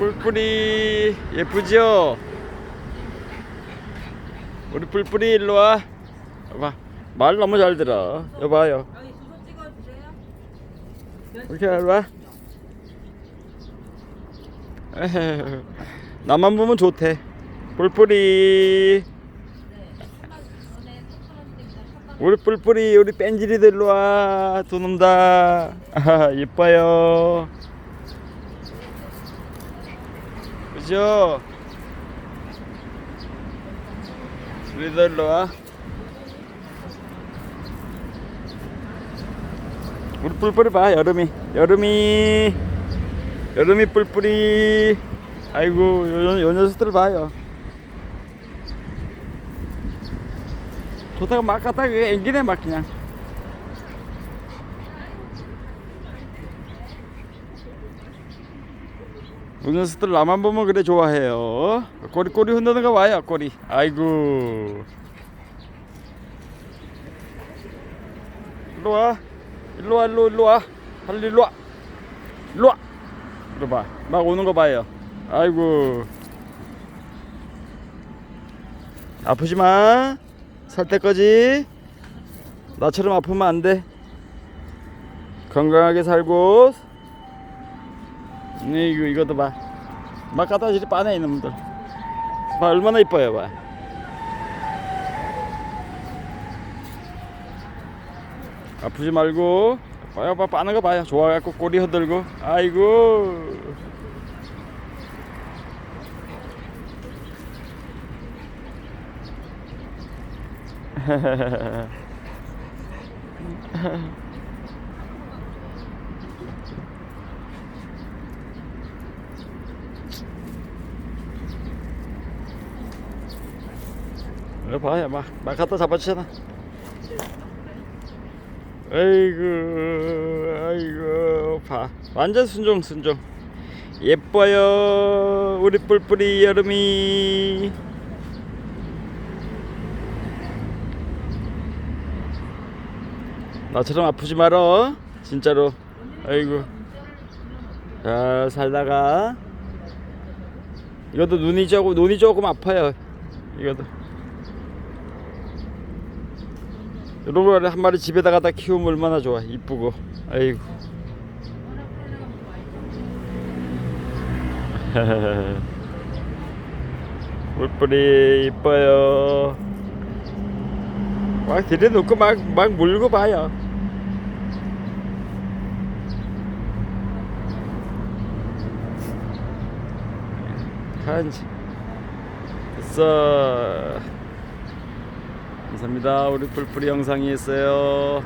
뿔뿔이 예쁘죠? 우리 뿔뿔이 일로 와. 봐. 말 너무 잘 들어. 여봐요. 이렇게 일로 와. 에헤, 나만 보면 좋대. 뿔뿔이. 네. 10만 원에 3천 원입니다. 우리 뿔뿔이 우리 뺀질이들 일로 와. 두놈 다. 아하, 예뻐요. 그죠? 우리도 일로 와. 우리 뿔뿔이 봐 여름이. 여름이. 여름이 뿔뿔이. 아이고 요, 요 녀석들 봐요. 좋다가 막 갔다가 앵기네 막 그냥 요 녀석들 나만 보면 그래 좋아해요. 꼬리 꼬리 흔드는 거 봐요 꼬리. 아이고. 일로 와. 일로 와 일로 일로 와. 빨리 일로 와. 일로 와. 이리 봐막 오는 거 봐요. 아이고. 아프지 마 살 때까지. 나처럼 아프면 안 돼. 건강하게 살고. 네, 이거 이것도 봐 막 갖다 지리 빠네 이놈들. 봐 얼마나 이뻐요 봐. 아프지 말고. 봐요 봐 빠는 거 봐요. 좋아갖고 꼬리 흔들고. 아이고 이거 봐요 막, 막 갖다 잡아주잖아. 아이고 아이고 봐. 완전 순종 순종. 예뻐요 우리 뿔뿔이 여름이. 나처럼 아프지 말어. 진짜로. 아이고. 잘 살다가. 이것도 눈이 조금 눈이 조금 아파요. 이것도 이런 거를 한 마리 집에다 갖다 키우면 얼마나 좋아. 이쁘고. 아이고. 물뿌리 이뻐요. 막 들여놓고 막, 막 물고 봐요. 간지. 됐어 감사합니다. 우리 뿔뿔이 영상이 있어요